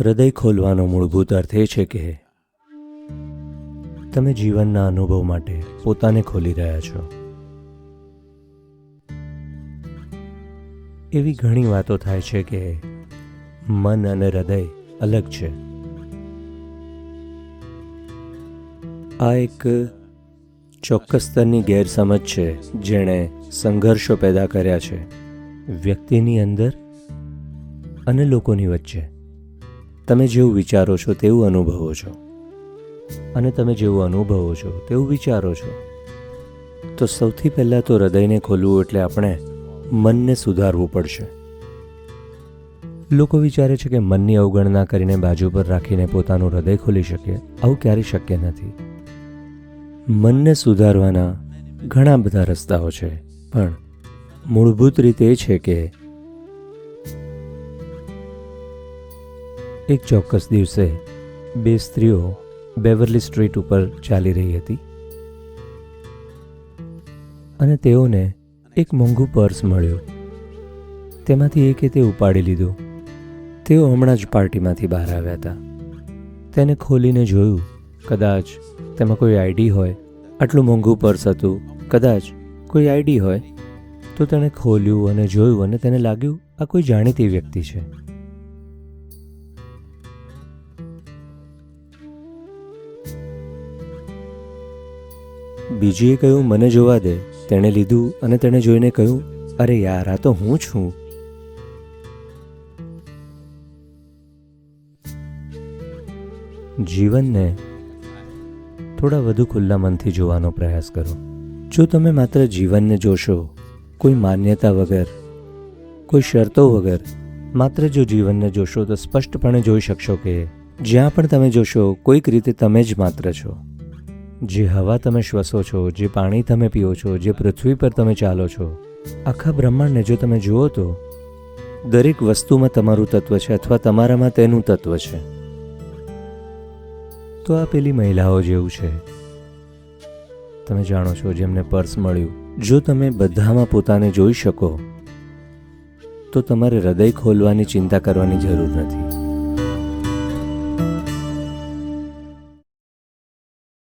હૃદય ખોલવાનો મૂળભૂત અર્થ એ છે કે તમે જીવનના અનુભવ માટે પોતાને ખોલી રહ્યા છો. એવી ઘણી વાતો થાય છે કે મન અને હૃદય અલગ છે. આ એક ચોક્કસ સ્તરની ગેરસમજ છે જેણે સંઘર્ષો પેદા કર્યા છે વ્યક્તિની અંદર અને લોકોની વચ્ચે. તમે જેવું વિચારો છો તેવું અનુભવો છો. અને તમે જેવું અનુભવો છો તેવું વિચારો છો. તો સૌથી પહેલાં તો હૃદયને ખોલવું એટલે આપણે મનને સુધારવું પડશે. લોકો વિચારે છે કે મનની અવગણના કરીને બાજુ પર રાખીને પોતાનું હૃદય ખોલી શકે આવું ક્યારેય શક્ય નથી. મનને સુધારવાના ઘણા બધા રસ્તાઓ છે. પણ મૂળભૂત રીતે એ છે કે એક ચોક્કસ દિવસે બે સ્ત્રીઓ બેવરલી સ્ટ્રીટ ઉપર ચાલી રહી હતી. અને તેઓને એક મોંઘું પર્સ મળ્યું. તેમાંથી એકે તે ઉપાડી લીધું. તેઓ હમણાં જ પાર્ટીમાંથી બહાર આવ્યા હતા. તેને ખોલીને જોયું, કદાચ તેમાં કોઈ આઈડી હોય. આટલું મોંઘું પર્સ હતું, કદાચ કોઈ આઈડી હોય. તો તેણે ખોલ્યું અને જોયું અને તેને લાગ્યું, આ કોઈ જાણીતી વ્યક્તિ છે. બીજીએ કહ્યું, મને જોવા દે. તેણે લીધું અને તેણે જોઈને કહ્યું, અરે યાર, આ તો હું છું. જીવનને થોડા વધુ ખુલ્લા મનથી જોવાનો પ્રયાસ કરો. જો તમે માત્ર જીવનને જોશો, કોઈ માન્યતા વગર, કોઈ શરતો વગર, માત્ર જો જીવનને જોશો તો સ્પષ્ટપણે જોઈ શકશો કે જ્યાં પણ તમે જોશો, કોઈક રીતે તમે જ માત્ર છો. જે હવા તમે શ્વસો છો, જે પાણી તમે પીઓ છો, જે પૃથ્વી પર તમે ચાલો છો, આખા બ્રહ્માંડને જો તમે જુઓ તો દરેક વસ્તુમાં તમારું તત્વ છે અથવા તમારામાં તેનું તત્વ છે. તો આ પેલી મહિલાઓ જેવું છે. તમે જાણો છો જેમને પર્સ મળ્યું. જો તમે બધામાં પોતાને જોઈ શકો, તો તમારે હૃદય ખોલવાની, ચિંતા કરવાની જરૂર નથી.